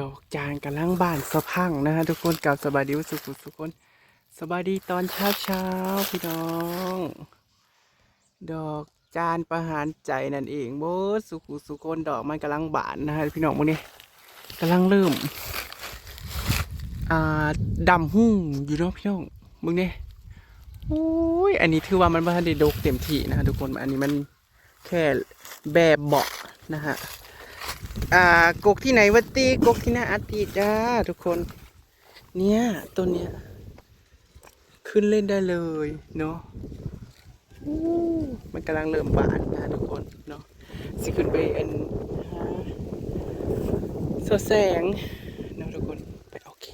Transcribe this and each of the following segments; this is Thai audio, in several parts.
ดอกจานกำลังบานสะพังนะฮะทุกคนกับสบายดีสุขทุกคนสบายดีตอนเช้าเช้าพี่น้อง ดอกจานประหารใจนั่นเองโบสุขสุคนดอกมันกำลังบานนะฮะพี่น้องมึงนี่กำลังเริ่มอ่าดำหุ่งอยู่เนาะพี่น้องมึงเนี่โอ้ยอันนี้ถือว่ามันไม่ทันได้ดกเต็มที่นะฮะทุกคนอันนี้มันแค่แบบเบาะนะฮะ อ่ากกที่ไหนวะตีกกที่หน้าอาติจ้าทุกคน เนี่ยต้นเนี้ย ขึ้นเล่นได้เลยเนาะมันกำลังเริ่มบานนะทุกคนเนาะสิขึ้นไปอันหาสดแสงเนาะทุกคนไปโอเค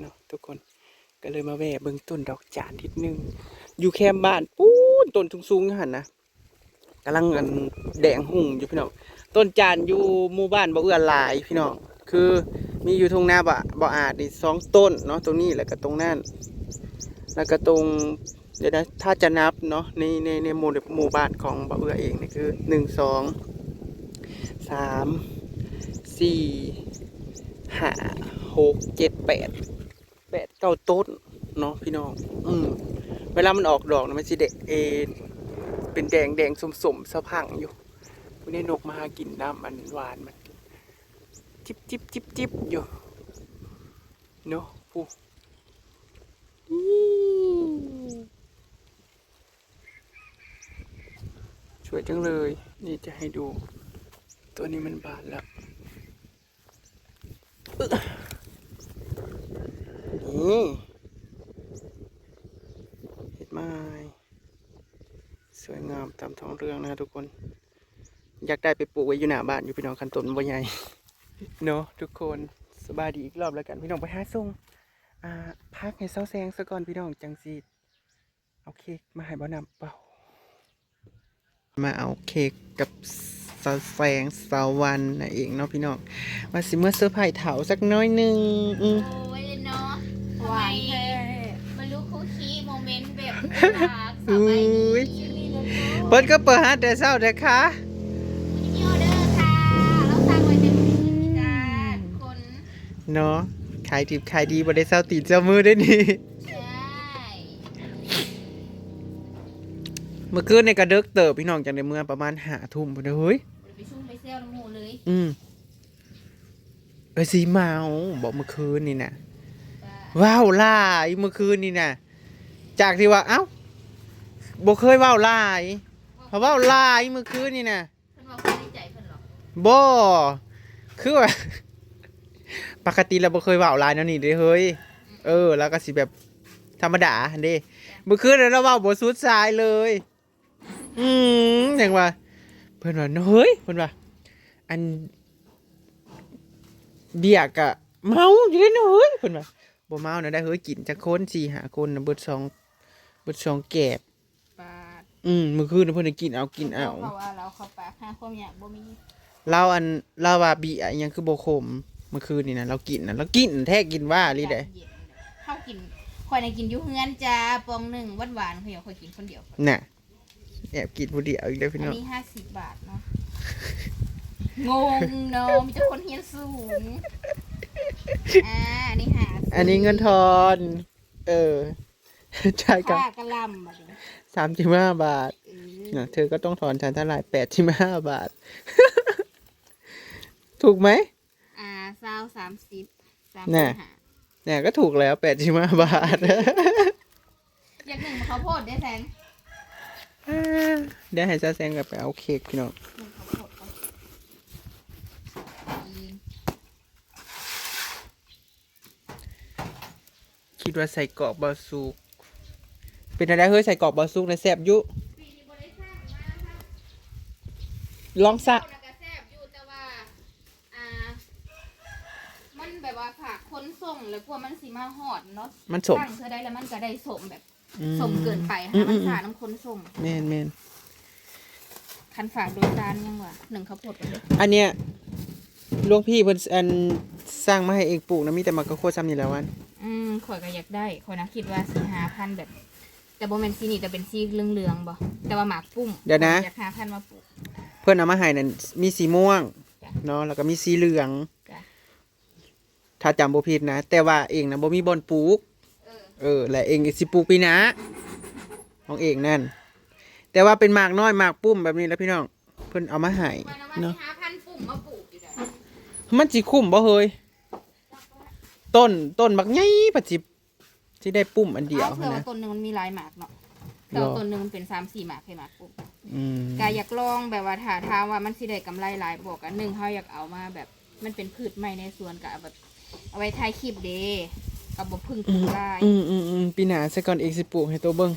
เนาะทุกคนก็เลยมาแวะเบิ่งต้นดอกจานนิดนึง อยู่แคมบ้านปู้นต้นสูงๆหันนะกำลังอันแดงหุ่งอยู่พี่น้อง ต้นจานอยู่หมู่บ้านบ่เอื้อหลายพี่น้องคือมีอยู่ทงนาบ่บ่อาจนี่สองต้นเนาะตรงนี้แล้วก็ตรงนั้นแล้วก็ตรงเดี๋ยวนะถ้าจะนับเนาะในในในหมู่หมู่บ้านของบ่เอื้อเองนี่คือหนึ่งสองสามสี่ห้าหกเจ็ดแปดแปดเก้าต้นเนาะพี่น้อง อืมเวลามันออกดอกนะมันสิเดะเอเป็นแดงแดงสมสมสะพังอยู่ วันนี้นกมาหากินน้ำมันหวานมัน จิบจิบจิบจิบอยู่เนาะผู้ช่วยจังเลย นี่จะให้ดู ตัวนี้มันบานแล้วอึ๊ะนี่เห็ดไม้สวยงามตามท้องเรื่องนะทุกคน อยากได้ไปปลูกไว้อยู่หน้าบ้านอยู่พี่น้องคันต้นบ่ใหญ่เนาะทุกคนสบายดีอีกรอบแล้วกันพี่น้องไปหาส่งอ่าพักให้เซาแซงซะก่อนพี่น้องจังสิเอาเค้กมาให้บ่นำเปล่า มาเอาเค้กกับเซาแซงเซาวันนั่นเองเนาะพี่น้องมาสิเมื่อเซอร์ไพรส์เถาสักน้อยหนึงอืมโอ้ยเนาะหวานแท้บรรลุคุกคีโมเมนต์แบบรักสอุ้บายดียเปิดก็เปิดฮะแต่เช้าเด้อค่ะ เนาะขายดิบขายดีบ่ได้เช้าตีนเช้ามือได้อนี่ใช่เมื่อคืนในกระเดึกเติบพี่น้องจากในเมืองประมาณหาทุ่มพอดีเฮ้ยเดี๋ยวไปซุ่มไปเซลน้ำหมูเลยอืมเอ้ยสีเมาบอกเมื่อคืนนี่นะจ้าว้าวลายเมื่อคืนนี่นะจากที่ว่าเอ้าบอกเคยว้าวลายเพราะว้าวลายเมื่อคืนนี่นะเพิ่นบอกคนดีใจเพิ่นหรอกบ่คือว่า ปกติเราบ่เคยว้าวลายแนวนี้เด้เฮ้ย เออ แล้วก็สิแบบธรรมดาหั่นเด้เมื่อคืนเราเว้าบ่สุดสายเลย อืมอย่างว่า เพิ่นว่าเฮ้ยเพิ่นว่า อัน เบียกอะเมาอยู่ได้เนอะเฮ้ยเพิ่นว่าบ่เมานะได้เฮ้ยกินจักคนสี่หาคนนะเบิดสองเบิดสองแกบปาดอืมมื้อคืนน่ะเพิ่นได้กินเอากินเอา เพราะว่าเราเข้าปากหาความอยากบ่มี เราอันเราว่าเบียอิหยังคือบ่ขม เมื่อคืนนี่นะเรากินนะเรากินแท้กินว่าลีได้เย็นๆเข้ากินข่อยน่ะกินอยู่เฮือนจ้าปองหนึ่งหวานๆข่อยอยากข่อยกินคนเดียวน่ะแอบกินผู้เดียวอีกแล้วพี่อันน้องนี้ห้าสิบบาทเนาะงงเนาะมีแต่คนเฮียนสูงอ่าอันนี้หาอันนี้เงินทอน เออใช่ครับค่ากระหลำบัดนี้สามสิบห้าบาท เออนะเธอก็ต้องถอนฉันเท่าไหร่แปดสิบห้าบาท ถูกไหม อ่าซาวสามสิบสามน่ะสิบห้าเนี่ยก็ถูกแล้วแปดสิบห้าบาท อย่างหนึ่งข้าวโพดได้แสงเดี๋ยวให้ซาแซงกลับไปเอาเค้กพี่น้องหนึ่งข้าวโพดก่อนอีคิดว่าใส่กรอกบาซูกเป็นอะไรเฮ้ยใส่กรอกบาซูกในแซบอยุปีนี้บ่ได้สร้างมาค่ะลองซะ ข้าวน่ะก็แซ่บอยู่แต่ว่า อ่า มันแบบว่าค่ะค นส่งแล้วกลัวมันสิมาหอดเนาะมันสมตั้งเธอได้แล้วมันก็ได้สมแบบอืมสมเกินไปอืค่ะมมันอืมสาน้ำคนส่งแมนแมนคันฝากโดยจานยังวะหนึ่งข้าวโพดไปเลยอันเนี้ยหลวงพี่เพิ่นอันสร้างมาให้เองปลูกนะมีแต่มะกะโคซ้ำนี่แหล้ววันอืมข่อยก็อยากได้ข่อยนะคิดว่าสีหาพันแบบ แต่บ่แม่นสีนี่แต่เป็นสีเหลืองๆบ่แต่ว่าหมากปุ้มเดี๋ยวนะ อยากหาพันมาปลูก เพิ่นเอามาให้นั่นมีสีม่วงจ้ะเนาะแล้วก็มีสีเหลืองจ้ะ ถ้าจำบ่ผิดนะ แต่ว่าเองนะบ่มีบอนปลูก เออเออและเองสิปลูกปีหนะของเองนั่น แต่ว่าเป็นหมากน้อยหมากปุ้มแบบนี้แล้วพี่น้องเพิ่นเอามาให้มันเอามาเนาะที่หาพันปุ่มมาปลูกอยู่ได้มันสิคุ้มบ่เฮ้ยต้นต้นบักใหญ่ปัจจิสิได้ปุ้มอันเดียวเอาเผื่อนะว่าต้นหนึงมันมีหลายหมากเนาะแต่ว่าต้นหนึงมันเป็นสามสี่หมากให้หมากปลูกอืมกายอยากลองแบบว่าถ้าถามว่ามันสิได้กำไรหลายบอกอันหนึ่งเขาอยากเอามาแบบมันเป็นพืชใหม่ในสวนกับแบบ เอาไว้ถ่ายคลิปเดกับบ่พึ่งปลูกได้อืมอืมอืมปีหน้าซะก่อนเองสิปลูกให้ตัวเบิ่ง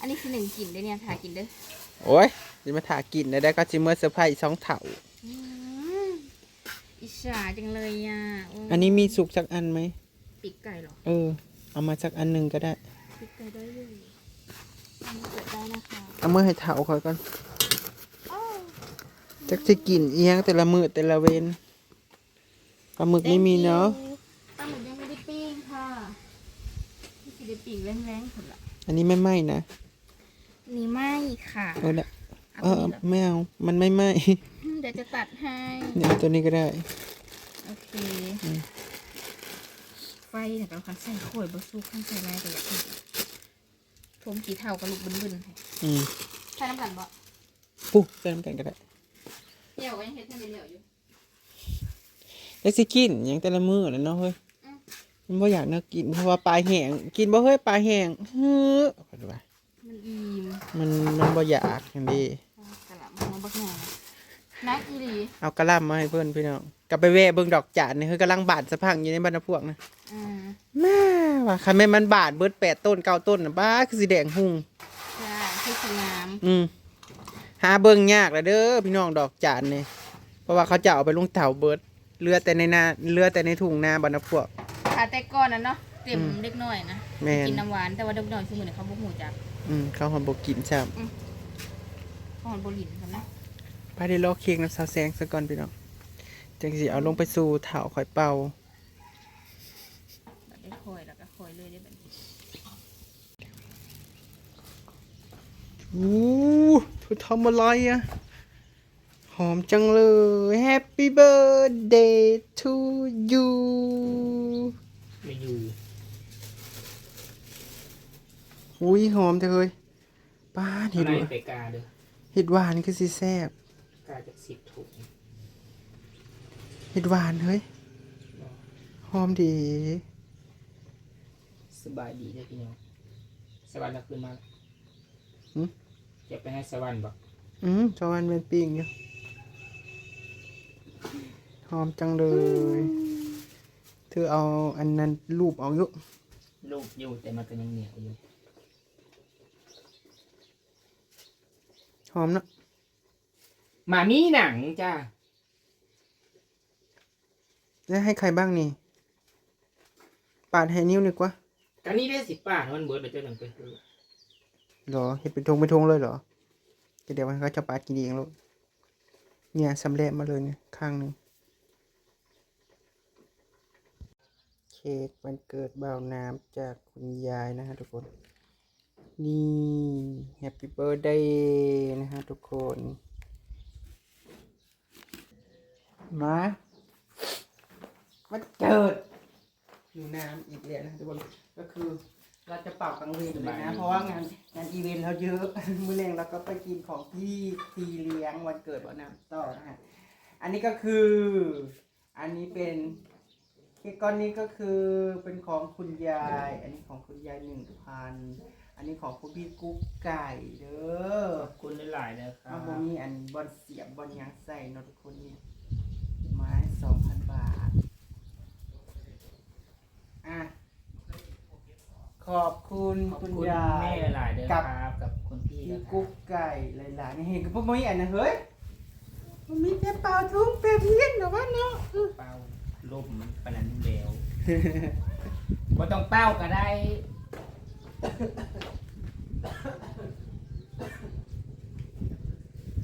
อันนี้คือหนึ่งกินได้เนี่ยถ่ายกินเด้อโอ้ยสิมาถากินได้ได้ก็สิเมื่อเซอร์ไพรส์สองเถ่า อืมอิจฉาจังเลยอะโอันนี้มีสุกสักอันไหม ปีกไก่เหรอเออ เอามาสักอันหนึ่งก็ได้ ปีกไก่ได้เลยอันนี้เปิดได้นะคะเอามือให้เถ่าคอยก่อน อ้าวจักสิกินเอียงแต่ละมือแต่ละเวน ปลาหมึกไม่มีเนาะปลาหมึกยังไม่ได้ปิ้งค่ะนี่สิได้ปิ้งแรงๆคนละอันนี้ไม่ไหม้นะนี่ไม่ค่ะเออละเอาเอตัวอนี้เหรอไม่เอามันไม่ไหม้เดี๋ยวจะตัดให้เนี่ยเอาตัวนี้ก็ได้ โอเคอืมไฟเนี่ยเราคันใส่ข่อยบะซุกคันใส่ไรก็อยากให้ทมกี่เท่ากับลูกบึนๆให้อืมใส่น้ำกันบ่ปุ๊บใส่น้ำกันก็ได้เดี๋ยวก็ยังเฮ็ดให้เดี๋ยวอยู่ แล้วสิกินหยังแต่ละมือนะเนาะเฮ้ยอืมมันบ่อยากเนาะกินเพราะว่าปลาแห้งกินบ่เฮ้ยปลาแห้งเฮ้อเอาดูว่ามันอิ่มมันมันบ่อยากอย่างดีกะหล่ำมันบักหน่อยนักอีหลีเอากระหลำมาให้เพื่อนพี่น้องกลับไปแวะเบิ่งดอกจานนี่คือกำลังบาดสะพังอยู่ในบรรณพวกนะอ่าแม่ว่าคันแม่นมันบาดเบิดแปดต้นเก้าต้นน่ะบ้าคือสีแดงหุ่งใช่ที่สงามอืมหาเบิ่งยากแล้วเด้อพี่น้องดอกจานนี่เพราะว่าเขาจะเอาไปลงเถาเบิด เลือแต่ในนาเลือแต่ในถุงนาบรรณพวก ขาแต่ก่อนน่ะเนาะเต็มอืมเล็กน้อยนะแม่น กินน้ำหวานแต่ว่าเด็กน้อยคือมื้อนี้เขาบ่ฮู้จักอืมเขาหอมบกินใช่เขาหอนบ่ลิ้นกันนะไปได้ลอกเค้กน้ำซาแซงซะก่อนพี่น้องจังสิเอาลงไปสู่เถาข่อยเป่าบัดได้คอยแล้วก็คอยเลยได้บัดนี้อู้เธอทำอะไรอะ หอมจังเลย Happy birthday to you ไม่อยู่อุ้ยหอมจังเลยป้าดเท่าเห็ดไหหรวานไปกาเด้อเห็ดหวานคือสิแซ่บกาจากสิบถุงเห็ดหวานเฮ้ยหอมดี สบายดีเลยพี่น้องสวรรค์เราคืนมาหึจะไปให้สวรรค์บอกอืมจวันเป็นปิ้งอยู่ หอมจังเลย เธอเอาอันนั้นรูปเอาอยู่ลูกอยู่แต่มันก็ยังเหนียวอยู่หอมเนอะหมามีหนังจ้าแล้วให้ใครบ้างนี่ ปาดให้นิ้วหนึ่งกว่ากันนี้ได้สิบป้าทมันเบิร์ดไปเจอหนังไปคือเหรอเห็ดเป็นทงเป็นทงเลยเหรอเดี๋ยวมันก็จะปาดกินเองลูก เนี่ยสำเร็จมาเลยเนี่ยข้างหนึ่งเค้กวันเกิดบ่าวน้ำจากคุณยายนะฮะทุกคน นี่แฮปปี้เบิร์ดเดย์นะฮะทุกคน มาวันเกิดอยู่น้ำอีกแล้วนะทุกคน ก็คือ เราจะเป่ากลางเวรเลยนะ เพราะว่างานงานอีเวนต์เราเยอะ มื้อแรงเราก็ไปกินของที่ทีเลี้ยงวันเกิดวันน้ำต่อนะฮะอันนี้ก็คือ อันนี้เป็นเค้กก้อนนี้ก็คือเป็นของคุณยาย อันนี้ของคุณยายหนึ่งพันอันนี้ของคุณพี่กุ๊กไก่เด้อขอบคุณหลายๆนะครัเอาบบ่มีอันบอลเสียบบอลยางใส่เนาะทุกคนนี่ไม้สองพันบาท อะ ขอบคุณขอบคุณคุณยาแม่ย หลายๆเด้อกับครับกับคุณพี่พี่นะครักุ๊บกไก่หลายๆนี่เห็นกับพวกมีอันนะเฮ้ยมันมีแต่เปล่าทุ่งเปรเพี้ยนเหรอวะเนาะอื้อเป้าลมปานนันเดวว่าต้องเป้าก็ได้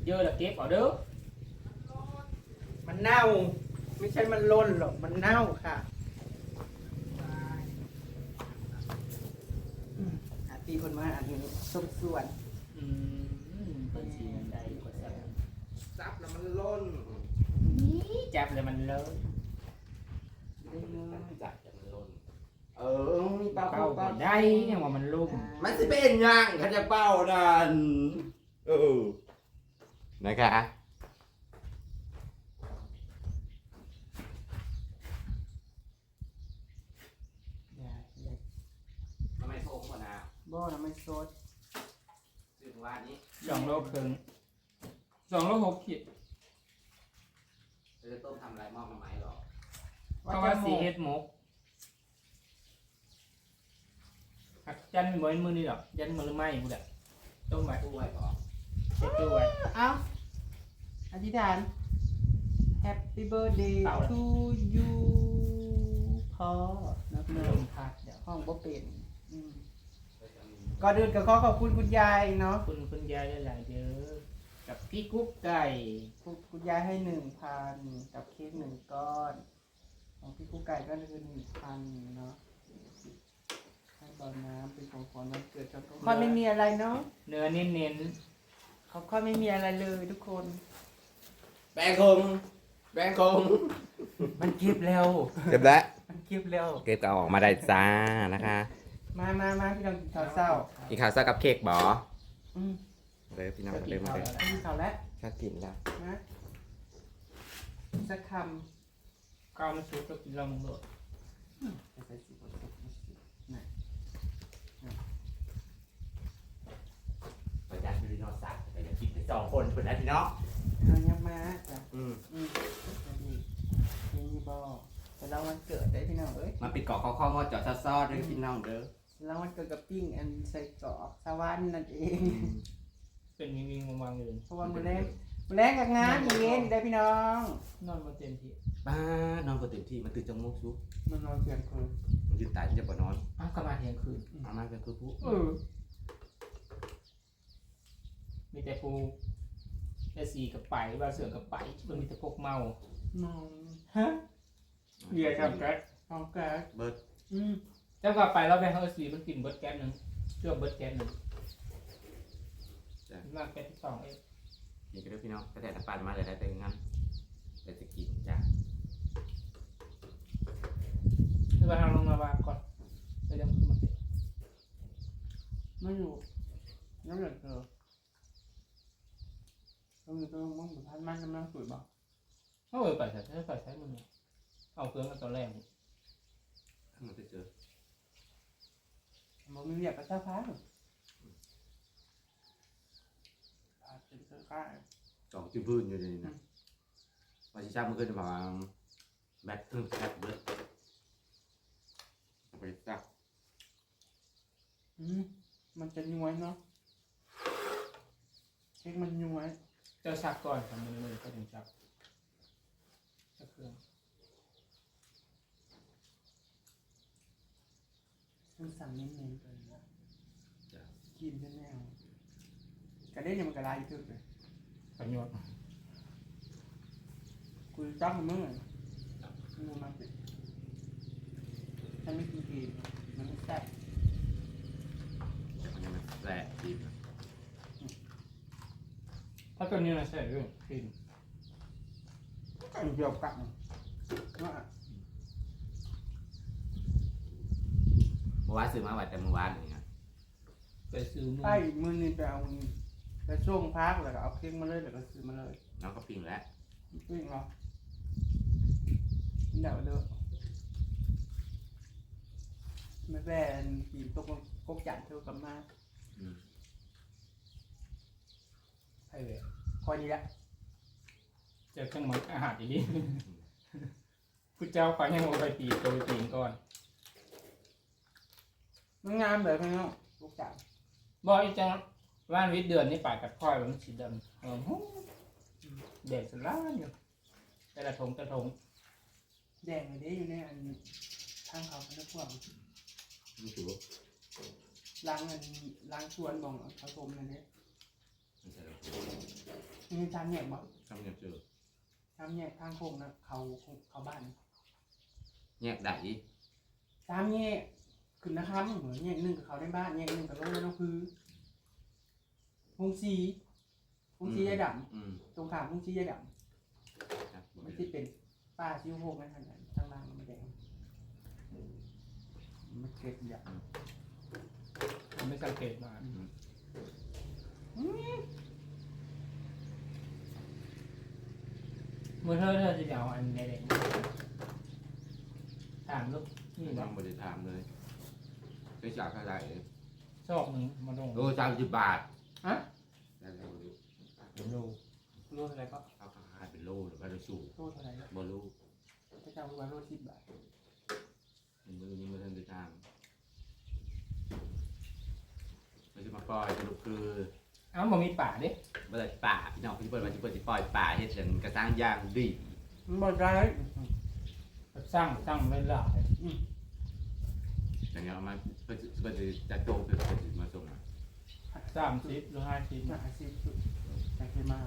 เยอะแล้วเก็บเอาเด้อมันเน่า ไม่ใช่มันล่นหรอกมันเน่าค่ะอืมอาตีคน มาอันนี้ส้มส่วนอืมเป็นสีมันได้กว่าแซ่บซับแล้วมันล่นนี่จับเลยมันเลอะจับจะมันล่นเออเป่าเป้าเป่าบ่เป่าได้เนี่ยว่ามันลุ่มมันจะเป็นยังเขาจะเป่าดันเออนะคะ ทำไมโทรมา นะบ่น้ำไม่สดซื้อวันนี้สองโลครึ่งสองโลหกขีดเราจะต้มทำอะไรหม้อมาไหมหรอเพราะว่าสีเฮ็ดหมกหักจันเหมือนมือนี่หรอกยันมือหรือไม่กูแหละต้มไว้ตู้ไว้ก่อนเช็ดตู้ไว้ เอาอธิษฐาน Happy birthday เป่าแล้ว to you พ่อนักลเนินมพัดเดี๋ยวห้องบ่เป็นอืม ก็จะมีก่อนอื่นก็ขอขอบคุณคุณยายเนาะ คุณคุณยายหลายๆเด้อกับพี่กุ๊กไก่ คุณคุณยายให้หนึ่งพันกับเค้กหนึ่งก้อน ของพี่กุ๊กไก่ก็คือหนึ่งพันเนาะให้บอลน้ำเป็นของขวัญวันเกิดจนค่อยไม่มีอะไรเนาะเนื้อเน้นเขาค่อยไม่มีอะไรเลยทุกคน แบงคงแบงคงมันเก็บแล้ว เก็บแล้วมันเก็บแล้ว เก็บก็เอาออกมาได้จ้านะคะ มามามาพี่น้องกินข้าวเศร้ากินข้าวซากับเค้กบออืมเลยพี่น้องๆเลยมาเลยไปกินข้าวแล้วชากินแล้วนะสักคข้าวมันสุกก็กินลองโดดำจะใส่สีบนสุกนะประหยัดพี่น้องสัตว์ไปจะกินไปสองคนคนนะพี่น้องเอาเนี้ยมาจ้ะอืมอืมนี่นี่บอแต่เราวันเกิดได้พี่น้องเอ้ยมาปิดเกาะข้อข้อมอจอดซอดๆเด้อพี่น้องเด้อ เราวันเกิดกับปิ้งอันใส่กรอกสวรรค์นั่นเอง เป็นวิงวิงวางๆอยู่เลยเพราะว่ามือแรงมือแรงกับงานอีเวนต์ได้พี่น้อง นอนมาเต็มที่บ้านอนก็เต็มที่มันตื่นจังมุกซุกมันนอนเปลี่ยนคืนมันยืนตายมันจะปนอนอ้าวกลับมาเที่ยงคืนเอามาเป็นคือผู้เออมีแต่ปูแต่สีกับไปว่าเสือกับไปมันมีแต่พวกเมานอนฮะเบียร์กับแก๊สเอาแกะเบิร์ดอืม จังหวะไปแล้วไปเขาสีมันกินเบิร์ดแก๊สหนึ่งเชื่อเบิร์ดแก๊สหนึ่งมากแก๊สที่สองเองกินกันด้วยพี่น้องก็แต่ละปันมาเลยได้แต่งั้นแต่จะกินจ้ะคือว่าทางลงมาวางก่อนแล้วยังมาเสร็จไม่อยู่น้ำเหลือเกินตรงนี้ก็มึงเหมือนพันมันกำลังสวยบอกเขาเออไปใส่ใช้ไปใช้มือเนี่ยเอาเครื่องกันตอนแรกนี่ถ้ามันจะเจอ บอกมีเรียกกับเจ้าพาหรอพาเป็นเสื้อผ้าสองจิ้มพื้นอยู่ในนี้นะวันที่ชาติมันก็จะมาแบตเทิงแบตเบิร์ดเอาไปจ้ะอืมมันจะย้วยเนาะเค้กมันย้วยเจ้าซักก่อนทำมือเลยก็ถึงซักซักเครื่อง มันสั่งเน้นๆเลยนะจ้ะกินแน่ๆกระเด้นยังมันกระลายอยู่ทึกเลยประโยชน์กูจ้างมึงเลยมึงมาสิฉันไม่กินกีมันไม่แซ่บมันยังไม่แสบดีถ้าตัวนี้นะใช่เรื่องกินก็เดียวกันว่า เมื่อวานซื้อมาไว้แต่เมื่อวานนี่ไงไปซื้อมือไอ้มือนี่ไปเอานี่ไปช่วงพักแล้วก็เอาเค้กมาเลยแล้วก็ซื้อมาเลยน้องก็ปิ้งแล้วปิ้งเหรอเดี๋ยวเด้อไม่แบนปีนตกกกจันเท่ากับมาอืมใช่เลยคอยดีละเจอเครื่องหมายอาหารอย่างนี้พุทธเจ้าขอยังเอาไปปีตัวไปปีนก่อน มันงามเลยพี่น้องกกจันบอกอีจังว่านวิทย์เดือนนี่ปากกับค่อยมันสีดำเออหูเด็ดสล้านอยู่แต่ละทงแต่ละทงแดงเลยเด้อยู่ในอันทางเขาเป็นพวกนี่ถือว่าล้างอันล้างชวนมองเขาชมนั่นเด้ไม่ใช่หรอกมีชามแยกบ่ทำยังเจอชามแยกทางโค้งนะเขาเขาบ้านแยกได้อีกชามแยก ขึ้นนะครับเหมือนแยกหนึ่งกับเขาในบ้านแยกหนึ่งกับโรงในน้องคือพงซีพงซียายดอืมำตรงขามพงซียายดครับำไม่ใช่เป็นป้าชิวโฮกนั่นขนาดทางล่างมันแดงมันเก็บอย่างผมไม่สังเกตมาเมื่อเธอเธอจะเอาอันในเด็กถามลูกนี่ยันะงไม่ได้ถามเลย ไปจากเท่าไหร่ชอบหนึ่งมาลงโลสามสิบบาทฮะได้แล้วบ่รู้เป็นโลโลเท่าไหรก็เอาขายเป็นโลหรือว่าโลสูงโลเท่าไหรก็บ่รู้พระเจ้าว่าโลสิบบาทมันมือนี้มันทันได้ถามไม่ใช่มาปล่อยสรุปคือเอ้าบ่มีป่าเด้เมื่อไหร่ป่าพี่น้องพี่เปิดว่าจะเปิดจะปล่อยป่าเฮ็ดเรื่องกระสร้างยางดีมันบ่ได้แบบสร้างสร้างไม่ละอย่างเงี้ยเอามาเพื่อเพื่อจะจะโจมเพื่อจะมาส่งมาสามสิบหรือห้าสิบหาสิสุดจากที่มา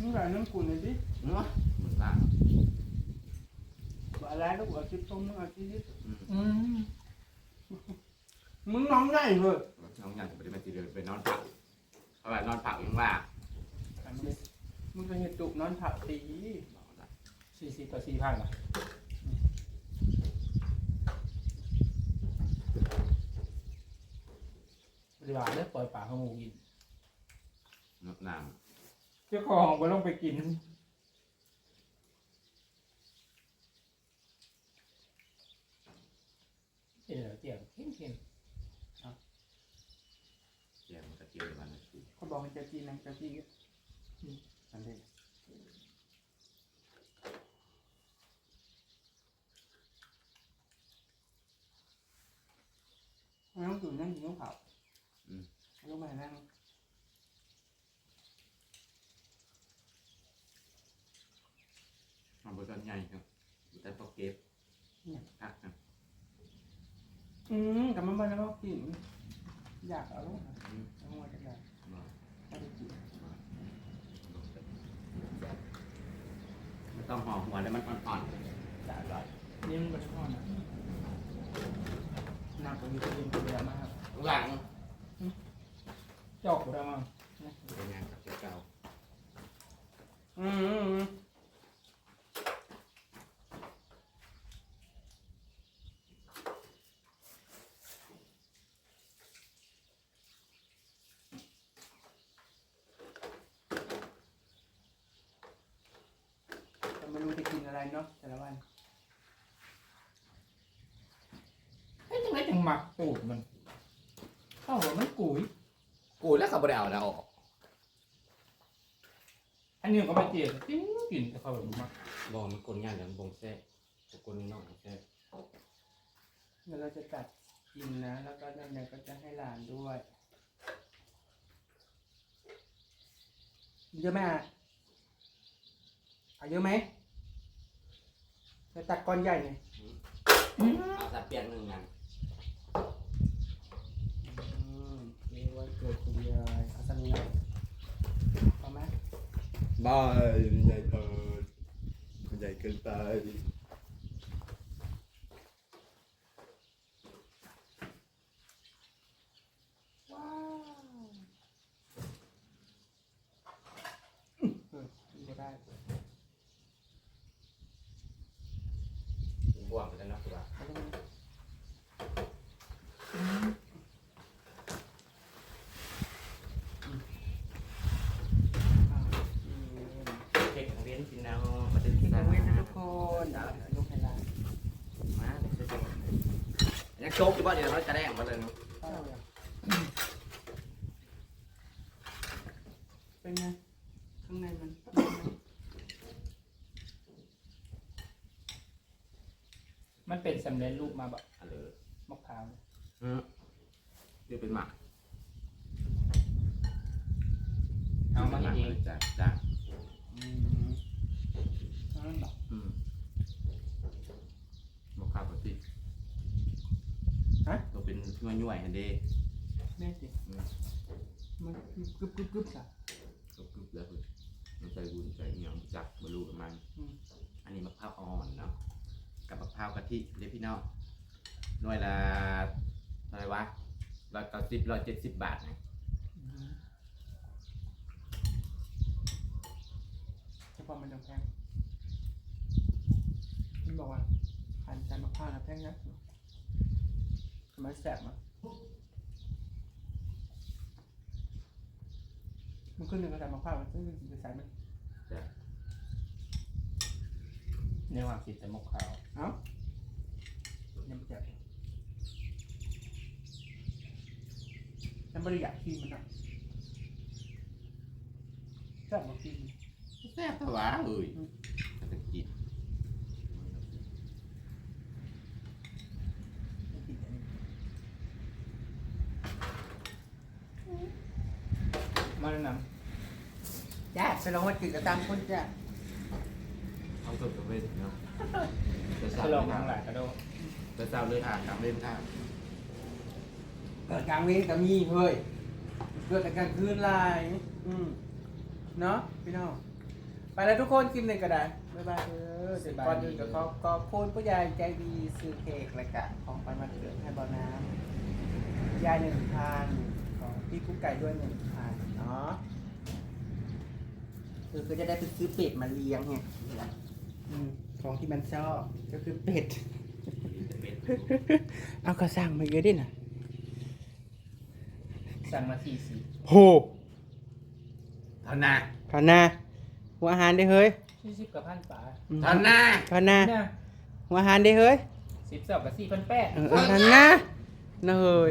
มึงหลายน้ำกุนเลยดิเนาะเหมือนว่าบ่อะไรลูกเอาชิปตรงมึงเอาชิปอืมอืมมึงน้องได้เหรอน้องอยากจะไปได้มาตีเดือนไปนอนผักเอาไว้นอนผักยังว่าอันนี้มึงก็เห็นตุกนอนผักตีบอกละสี่สิบต่อสี่พันอ่ะปฏิบัติได้ปล่อยป่าขโมยกินนกน้เจ้าของไปลงไปกินเดี๋ยวเจียวเข้มเข้มำแยกมันกระเทียมมันนะสิเขาบอกให้เจ้าจีนนะเจ้าจีนอันนี้ไม่ต้องตื่นนั่งกินข้าวเผา ไม่ต้องมานั่งมันบริการใหญ่ครับแต่ต้องเก็บพักนะอืมกับมันมาแล้วก็กินอยากเอาลูกเอามาจากไหนไม่ได้กินไม่ต้องห่อหัวแล้วมันอ่อนๆจ่ายร้อยนี่มันเป็นข้อนะหนักกว่านี้ก็ยิงตัวเดียวมากหลัง จอกกูได้มั้งเป็นงานกับเจ้าอืมแต่ไม่รู้จะกินอะไรเนาะแต่ละวันเฮ้ยจังไรจังหมักตูดมันเข้าว่ามันกุย กูแล้วขับบริเอาแล้วออกอันนี้ก็มาเจียดจิ้งกินแต่เขาแบบมักบอกมันคนงานอย่างบงแซ่คนนอกแซ่เดี๋ยวเราจะจัดกินนะแล้วก็นั่นเนี่ยก็จะให้หลานด้วยเยอะไหมอะเอาเยอะไหมจะตัดก้อนใหญ่เนี่ยเอาสัตว์เปลี่ยนหนึ่งงาน อืม นี่วันเกิดคุณยายเอาสักนิดเอาไหม บ้าใหญ่เกินใหญ่เกินไป ว้าวเออไม่ได้ บวมไปแล้วนะคือว่า เอาตรงนี้อ่าอืม เค้กของเรีย นกินแล้วมาดึงคิดตาถึงเว้นนะทุกคนเดี๋ยวเอาลูกให้หลานมายังโชคอยู่บ้านเดี๋ยวเราจะได้มาเลยเข้าเลยเป็นไงข้างในมันมันเป็นสำเร็จรูปมาแบบอะไรมะพร้าวอืมเดี๋ยวเป็นหมักเอามาให้เองจ้าจ้า อืมนั่นเหรอ อืมมะพร้าวปกติ ฮะ ตัวเป็นย่อยย่อยๆฮันเดแม่สิมันกึบกึบกึบจ้ะก็กึบแล้วคือมันใส่บุญใส่เหนียวจับบรรลุประมาณอืมอันนี้มะพร้าวอ่อนเนาะกับมะพร้าวกะทิเรียกพี่น้องหน่วยละอะไรวะร้อยเก้าสิบร้อยเจ็ดสิบบาทนะเฉพาะมันยังแพงมันบอกว่าผ่านการข้าวนะแพงนะ มันแสบมั้ยมันขึ้นหนึ่งกระดาษมะพร้าวมันขึ้นหนึ่งจะใส่ไหมในความคิดแต่มกขาวเอ้ายังไม่แสบยังไม่ได้อยากกินมันอะแสบมากินแซ่บถวาเอ้ยมันจะกิน ไม่กินอันนี้ มาแนะน จ้าไป ลองมาจืดกับตามคนจ้าเอาสดกับเวทเนาะจะำเศร้าฉลเลองยทั้งหอะลายกระโดดจะเศร้าเลยอะกลางเล่นอะเกิดกลางเวรก็มีเฮ้ยเกิดแต่กลางคืนลายอืมเนาะพี่น้องไปแล้วทุกคนกินเลยก็ได้บ๊ายบายเออเดี๋ยวก่อนอื่นก็ขอขอบคุณผู้ใหญ่ใจดีซื้อเค้กและกะของไปมาเกิดให้บ่อน้ำยายหนึ่งพันของพี่กุ๊กไก่ด้วยหนึ่งพันเนาะ คือก็จะได้ไปซื้อเป็ดมาเลี้ยงไงอืมของที่มันชอบก็คือเป็ด เอาก็สั่งมาเยอะดิน่ะสั่งมาสี่สิบโหเท่านาขอนาหัวอาหารได้เฮ้ยสี่สิบกับพันป่าอืมเท่านาขอนาเนี่ยหัวอาหารได้เฮ้ยสิบสองกับสี่พันแปดเออเออนั่นนะน่าเฮ้ย